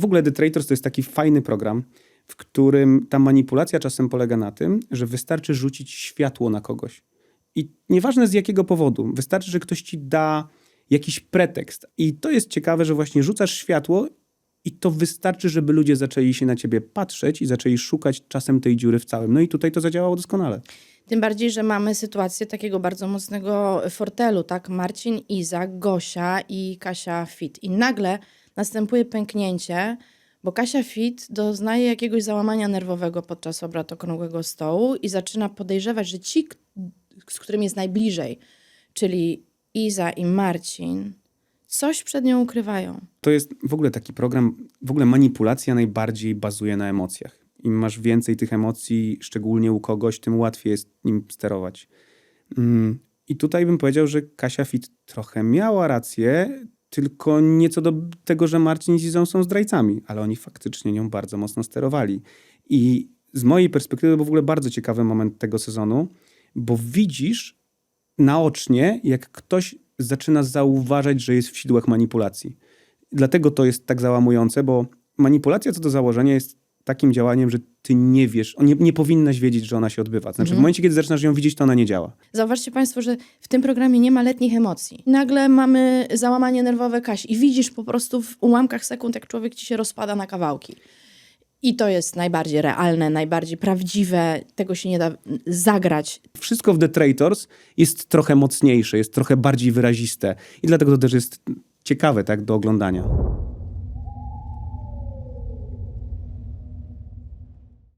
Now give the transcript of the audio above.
w ogóle The Traitors to jest taki fajny program, w którym ta manipulacja czasem polega na tym, że wystarczy rzucić światło na kogoś. I nieważne z jakiego powodu, wystarczy, że ktoś ci da jakiś pretekst. I to jest ciekawe, że właśnie rzucasz światło i to wystarczy, żeby ludzie zaczęli się na ciebie patrzeć i zaczęli szukać czasem tej dziury w całym. No i tutaj to zadziałało doskonale. Tym bardziej, że mamy sytuację takiego bardzo mocnego fortelu, tak? Marcin, Iza, Gosia i Kasia Fit. I nagle następuje pęknięcie, bo Kasia Fit doznaje jakiegoś załamania nerwowego podczas obrad okrągłego stołu i zaczyna podejrzewać, że ci, z którym jest najbliżej, czyli Iza i Marcin, coś przed nią ukrywają. To jest w ogóle taki program, w ogóle manipulacja najbardziej bazuje na emocjach. Im masz więcej tych emocji, szczególnie u kogoś, tym łatwiej jest nim sterować. Mm, I tutaj bym powiedział, że Kasia Fit trochę miała rację, tylko nie co do tego, że Marcin z Izą są zdrajcami, ale oni faktycznie nią bardzo mocno sterowali. I z mojej perspektywy to był w ogóle bardzo ciekawy moment tego sezonu, bo widzisz naocznie, jak ktoś zaczyna zauważać, że jest w sidłach manipulacji. Dlatego to jest tak załamujące, bo manipulacja co do założenia jest takim działaniem, że ty nie wiesz, nie, nie powinnaś wiedzieć, że ona się odbywa. Znaczy w momencie, kiedy zaczynasz ją widzieć, to ona nie działa. Zauważcie Państwo, że w tym programie nie ma letnich emocji. Nagle mamy załamanie nerwowe Kasi i widzisz po prostu w ułamkach sekund, jak człowiek ci się rozpada na kawałki. I to jest najbardziej realne, najbardziej prawdziwe. Tego się nie da zagrać. Wszystko w The Traitors jest trochę mocniejsze, jest trochę bardziej wyraziste i dlatego to też jest ciekawe tak do oglądania.